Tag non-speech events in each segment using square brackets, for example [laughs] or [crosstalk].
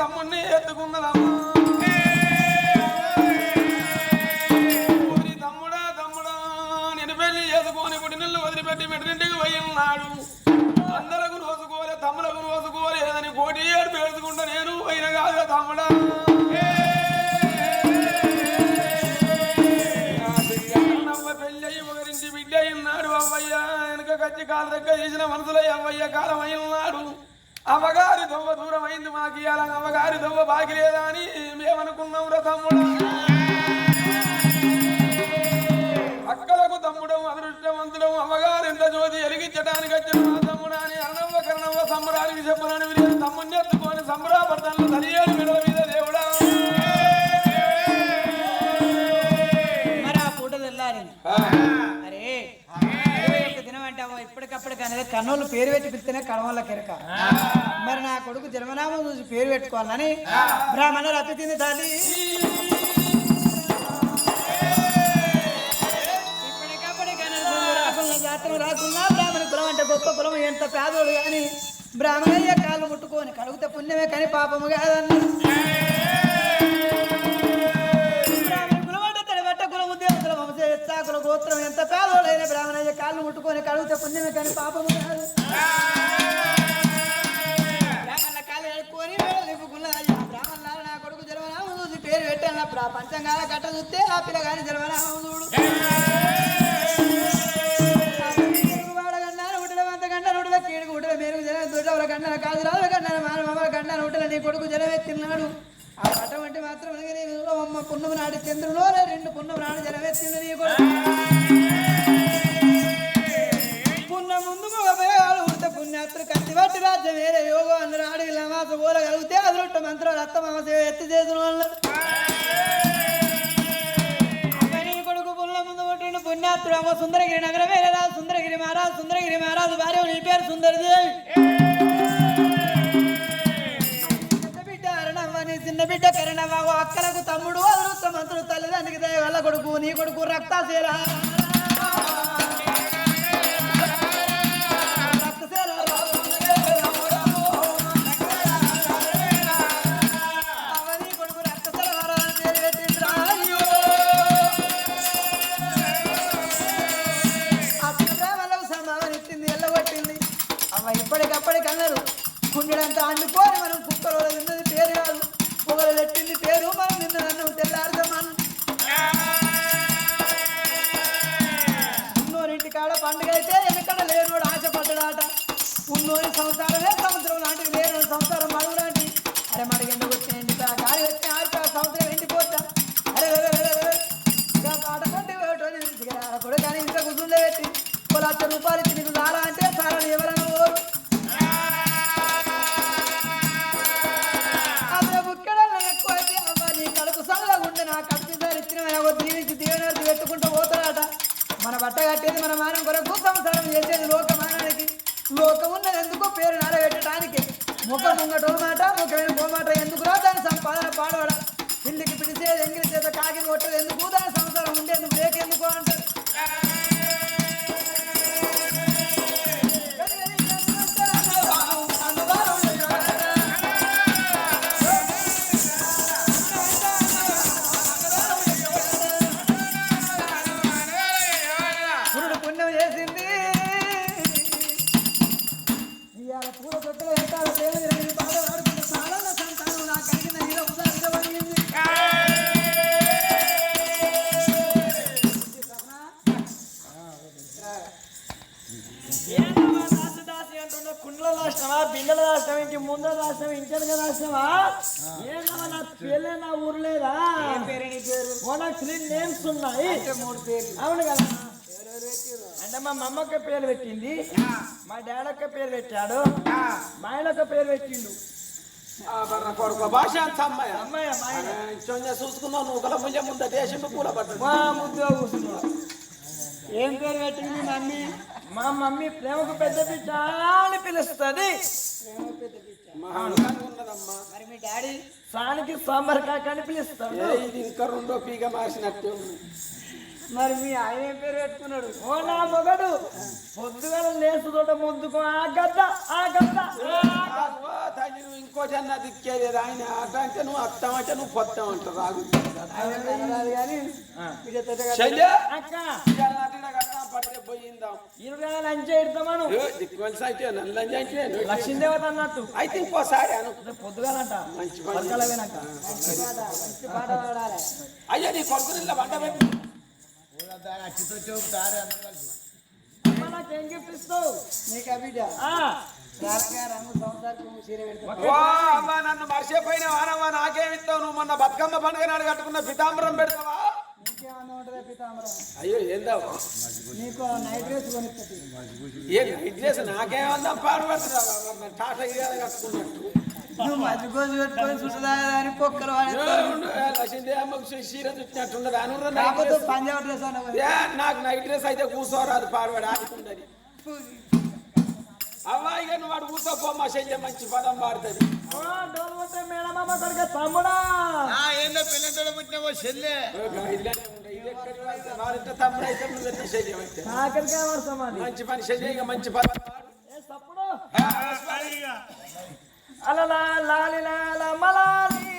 దొడ్డగాడి తమ్ముణ్ణి ఎత్తుకున్నదమ్మా ఓరి తమ్ముడా తమ్ముడా నేను పెళ్ళి చేసుకొని పుట్టినల్లు వదిలిపెట్టి మెట్టింటికి పోయినాడు. అందరకు రోజుకోలే తమ్ములకు రోజుకోలేదని కోటి ఏడు పేర్చుకుంటా నేను పోయిన కాదు తమ్ముడా. బిడ్డ అయినాడు అవ్వయ్య. వెనక కచ్చి కాలు దగ్గర చేసిన మనసులో అవ్వయ్య కాలం అయినాడు అమ్మగారి దొవ్వ దూరం అయింది మాకు ఇవాళ. అమ్మగారి దొవ్వ బాకి లేదా అని మేమనుకున్నాం రా తమ్ముడా. అక్కలకు తమ్ముడం అదృష్టవంతుడం అమ్మగారు ఎంత జ్యోతి ఎలిగించడానికి వచ్చిన మా తమ్ముడు అని అన్నవ్వ కరణవ్వ సంబరానికి చెప్పనని వీరు తమ్ముడిని ఎత్తుకొని సంబరాపడతాను తలియేడు మెడల మీద దేవుడా. అరే దినం అంటావా ఇప్పటికప్పటికి అనేది కన్నోళ్ళు పేరు పెట్టి పిలిస్తేనే కడవల్ల కెరక. మరి నా కొడుకు జన్మనామం చూసి పేరు పెట్టుకోవాలని బ్రాహ్మణ తింది తల్లి. జాతర రాకున్నా బ్రాహ్మణ కులం అంటే గొప్ప కులం ఎంత పేదోడు కానీ బ్రాహ్మణయ్య కాళ్ళు ముట్టుకొని కడుగుతే పుణ్యమే కానీ పాపము కాదన్న. గోత్రం ఎంత పేదోడైన బ్రాహ్మణయ్య కాళ్ళు ముట్టుకొని కడుగుతే పుణ్యమే కానీ పాపము కాదు. మేరుకు జనం దొడ్డవల గంటన కాదు రాదు గంటన మాన మమ్మల గంటన ఉడల నీ కొడుకు జనం ఎత్తిన్నాడు ఆ పట వంటి మాత్రం పున్నము నాటి చంద్రులో రెండు పున్నము నాడు జనం ఎత్తిండు నీ కొడుకు. కొడుకు లక్ష రూపాయలు ఇచ్చి నీకు అంటే సారా ఎవరైనా. ఓరు అదే ఎక్కువ అయితే నీ కడుపు సల్లగా నా కడుపు సార్ ఇచ్చిన దీనికి పెట్టుకుంటూ పోతాడట మన బట్ట కట్టేది మన మానం కొరకు సంసారం చేసేది లోకమానానికి. లోకం ఉన్నది ఎందుకో పేరు నాడబెట్టడానికి ముఖం ముంగటో మా మమ్మక్క పేరు పెట్టింది. మా డాడక్క పేరు పెట్టాడు. మా ఆయనక్క పేరు పెట్టిండు. భాష అమ్మాయి? అమ్మాయి చూసుకున్నావు నువ్వు ముంద దేశం పూల మా ఏం పేరు పెట్టింది మమ్మీ? మా మమ్మీ ప్రేమకు పెద్ద పిచ్చ అని పిలుస్తుంది. మరి మీ డాడీ? సానికి సాంబార్ కాక అని పిలుస్తాడు. ఇది ఇంకా రెండో పీగ మార్చినట్టే మరి మీ ఆయన ఏం పేరు పెట్టుకున్నాడు? ఓ నా మొగడు. పొద్దుగల లేచుదోట ముందుకు ఆ గద్ద ఆ గద్ద. తల్లి నువ్వు ఇంకో జన్న దిక్కేది ఆయన అట్ట అంటే నువ్వు అత్తం అంటే నువ్వు పొత్తం అంట రాగు లక్ష్మీదేవత అన్నట్టు. అయితే ఇంకోసారి అను. రేపు పొద్దుగాలంట. మంచి పాట అయ్యా నీ కొడుకు నిల్ల వంట పెట్టి. నీకు నన్ను మర్చిపోయిన వానమ్మా నాకేమిస్తావు నువ్వు మొన్న బతుకమ్మ పండుగ నాడు కట్టుకున్న పితాంబరం పెడతావా? అయ్యో ఏందా నైట్ డ్రెస్ ఏ నైట్ డ్రెస్ నాకేమన్నా పాడుపడుతున్నా టాటా ఇరియాలు కట్టుకున్నట్టు. నువ్వు పెట్టుకొని చుట్టదా అని పొక్కలు పంజాబ్ డ్రెస్ నాకు నైట్ డ్రెస్ అయితే కూర్చోరాదు పాడువాడు ఆడుకుంటది. అవ్వాయిగా నువ్వు వాడు కూర్చోపో మా చెయ్య మంచి పదం పాడుతుంది. తమ్ముడా. ఏందో పిల్లతో పుట్టినవో చెల్లె. మంచి పని చెయ్య మంచి పదం తప్పుడు అలలా లాలి లాల మలాలి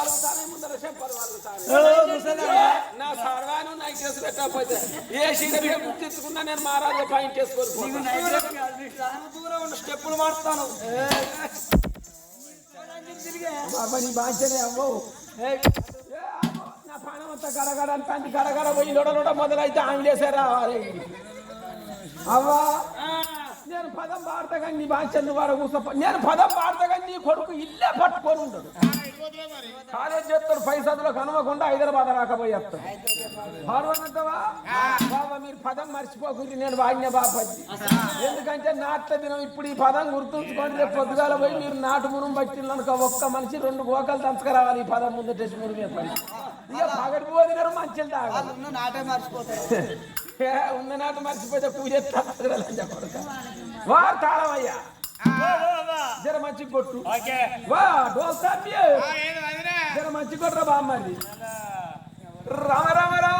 వెనక పయ్యలు వలుగుతానే ముందర చెప్పలు వలుగుతానే నా సర్వాను నైట్ డ్రెస్ పెట్టకపోతే ఏ గుర్తించుకున్నా నేను మహారాజు పాయింట్ ఉన్న స్టెప్పులు మారుతాను. బాబా నీ బాధ్యనే అవ్వవు ఏ, అవ్వో, నా పానం అంతా గడగడ పోయి లొడ లొడ మొదలైతే ఆమె లేసారా అవ్వా. పదం కానీ నీ నువ్వు వాడ కూర్చో నేను పదం కానీ నీ కొడుకు ఇల్లే పట్టుకొని ఉండడు. కాలేజ్ చేస్తాడు పై చదువులో కనవకుండా హైదరాబాద్ రాకపోయేస్తాడు. బాబా మీరు పదం మర్చిపోకుంటే నేను వాడిన బాబాజీ ఎందుకంటే నాట్ల దినం ఇప్పుడు ఈ పదం గుర్తుంచుకొని రేపు పొద్దుగాల పోయి మీరు నాటు మునుము పట్టిననుకో ఒక్క మనిషి రెండు గోకలు దంచుకురావాలి ఈ పదం ముందు టెస్ట్ మురుగు మీద పడి ఇక తాగాలి ఉన్న నాటే మర్చిపోతారు. [laughs] ఉన్న నాటు మర్చిపోతే పూజ వా తాళమయ్యా జర మంచి కొట్టు. వా డోల్తాండి జర మంచి కొట్రా బామ్మది రామ రామ రామ.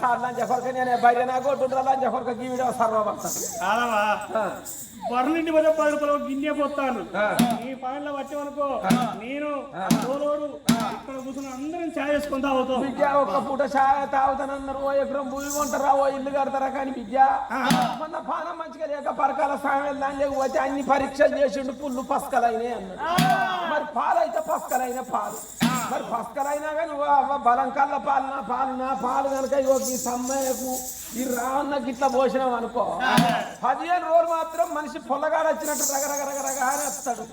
సార్ లంచ కొరక నేనే బయట నాకు కొట్టుండ్రా లంచ కొరక గీవిడ సర్వభక్తం కాదవా బర్రెంటి మీద పది రూపాయలు గిన్నె పోతాను. ఈ పనిలో వచ్చామనుకో నేను ఇక్కడ కూర్చుని అందరం ఛాయ్ చేసుకొని తాగుతాం. విద్య ఒక్క పూట చాయ తాగుతానన్నారు ఓ ఎకరం భూమి కొంటారా ఓ ఇల్లు కడతారా కానీ విద్య? మొన్న పానం మంచిగా లేక పరకాల సాయం దాని లేకపోతే అన్ని పరీక్షలు చేసిండు పుల్లు పసకలైనాయి అన్నాడు. మరి పాలైతే పసకలైన పాలు. మరి పసకలైనా కానీ బలం కల్ల పాలన పాలన పాలు కనుక ఈ సమ్మయ్యకు ఈ రావన్న గిట్ల పోసినాం అనుకో పదిహేను రోజులు మాత్రం మనిషి పొల్లగాడు వచ్చినట్టు రగరగరగరగా అని వస్తాడు.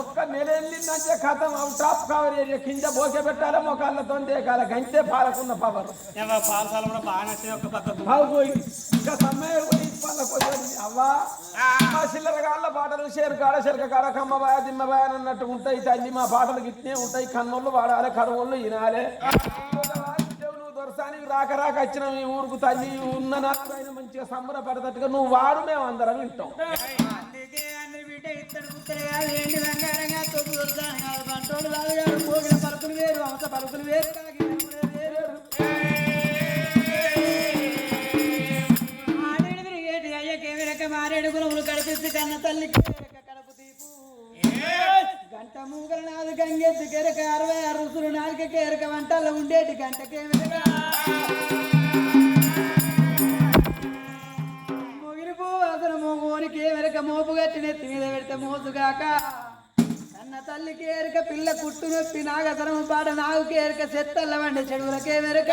ఒక్క నెల వెళ్ళిందంటే కథం టాప్ కవర్ ఏరియా కింద బోకే పెట్టాలి మొకాళ్ళతో దేకాల? గంటే పాలకున్న పవర్. పాలసాలు కూడా బాగా నచ్చాయి ఒక పక్కకు బాగుపోయి ఇంకా సమ్మయ్య. అవ్వా మా చిల్లర కాళ్ళ పాటలు షేరు కాడ చెరక కాడ కమ్మ బాయ దిమ్మ బాయ అని అన్నట్టు ఉంటాయి. తల్లి మా పాటలు గిట్నే ఉంటాయి. కన్నోళ్ళు వాడాలి కడవళ్ళు వినాలి. దొరసానికి రాక రాక వచ్చిన ఈ ఊరుకు తల్లి ఉన్న మంచిగా సంబరపడతట్టుగా నువ్వు వాడు మేము అందరం వింటాం. ఏంటి రంగారంగా తొమ్మిది దొరుకుతాను కాదు పంటోడు బాగా పోగిన పలుకులు వేరు అవత పలుకులు వేరు కాకి వేరు ఆడేడు తిరిగేటి అయ్యకేమి రక మారేడు గురువులు కడిపిస్తే కన్న తల్లి రెక్క కడుపు తీపు గంట మూగల నాది గంగెత్తి కెరక అరవై ఆరు రుసులు నాలుక కేరక వంటల్లో ఉండేటి గంటకేమి రక మొగిలి అతను మోసుగాక. కన్న తల్లికి ఏరక పిల్ల కుట్టు నొప్పి నాగసరము పాట నాగుకి ఏరక చెత్తల్ల వండి చెడువులకే మెరక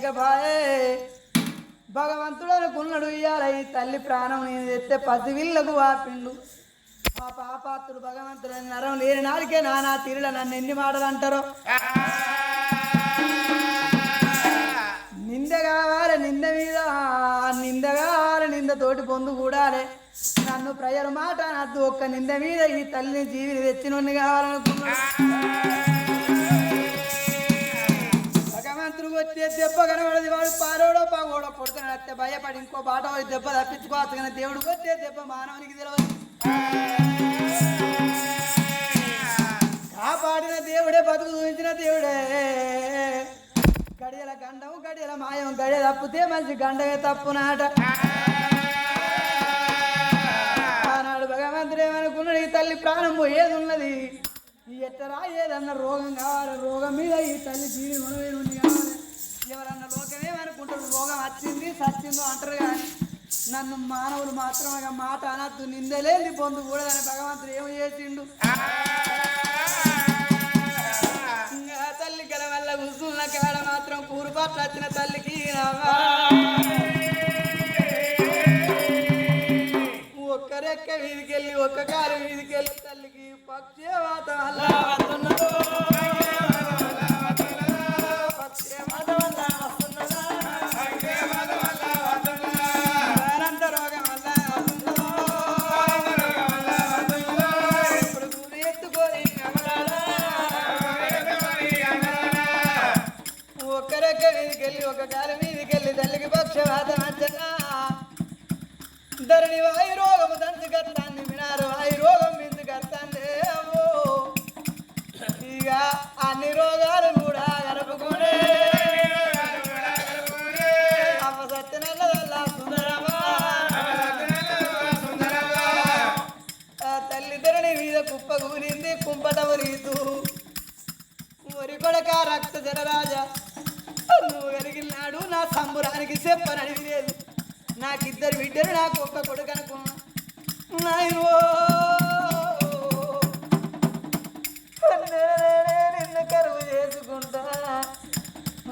బాకి లేకపాయే భగవంతుడు అనుకున్నాడు ఇయ్యాల ఈ తల్లి ప్రాణం నేను తెస్తే పసివిల్లకు వాపిండు మా పాపాత్రుడు భగవంతుడు నరం లేని నాడికే నానా తీరుల నన్ను ఎన్ని మాటలు అంటారో. నింద కావాలి నింద మీద నింద కావాలి నింద తోటి పొందు కూడాలే. నన్ను ప్రజలు మాట నద్దు ఒక్క నింద మీద ఈ తల్లిని జీవిని తెచ్చినోడిని కావాలనుకున్నాడు. భగవంతుడు వచ్చే దెబ్బ కనబడది. వాడు పారోడో పాగోడో పొడుతున్నాడు అత్తే భయపడి ఇంకో బాట దెబ్బ తప్పించుకోవచ్చు కానీ దేవుడు వచ్చే దెబ్బ మానవునికి తెలియదు కాపాడిన దేవుడే బతుకు చూపించిన దేవుడే. గడియల గండం గడియల మాయం గడియ తప్పితే మంచి గండమే తప్పునాట. ఆనాడు భగవంతుడు ఏమనుకున్నాడు? ఈ తల్లి ప్రాణం ఏది ఉన్నది. ఎట్టరా ఏదన్నా రోగం కావాలి? రోగం మీద ఈ తల్లి జీవి మనమే ఉంది కావాలి ఎవరన్నా లోకమేమనుకుంటారు రోగం వచ్చింది సచ్చిందో అంటారు కానీ నన్ను మానవులు మాత్రం మాట అనద్దు నిందలేంది పొందు కూడదని భగవంతుడు ఏమి చేసిండు తల్లి గల వల్ల కూర్చున్న కాడ మాత్రం కూరుపాట్లు వచ్చిన తల్లికి రావా ఒక్క వీధికెళ్ళి ఒక్క కారు వీధికెళ్ళి తల్లికి పక్షేవాత వల్ల వస్తున్నదో. ఆ మీద కుప్ప కూలింది కుంపట ఉరీతూ ఒరి కొడక రక్త జనరాజా నువ్వు వెలిగినాడు నా సంబురానికి చెప్పనని లేదు నాకిద్దరు బిడ్డలు నాకు ఒక్క కొడుకు అనుకున్నా నాయనో. నిన్ను కరువు చేసుకుంటా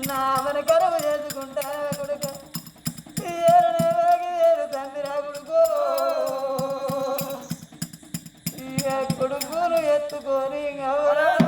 నా అవన కరువు చేసుకుంటా కొడుక ఏరు ఏరు తండ్రి రా కొడుకో ఇక ఎత్తుకొని ఎవరో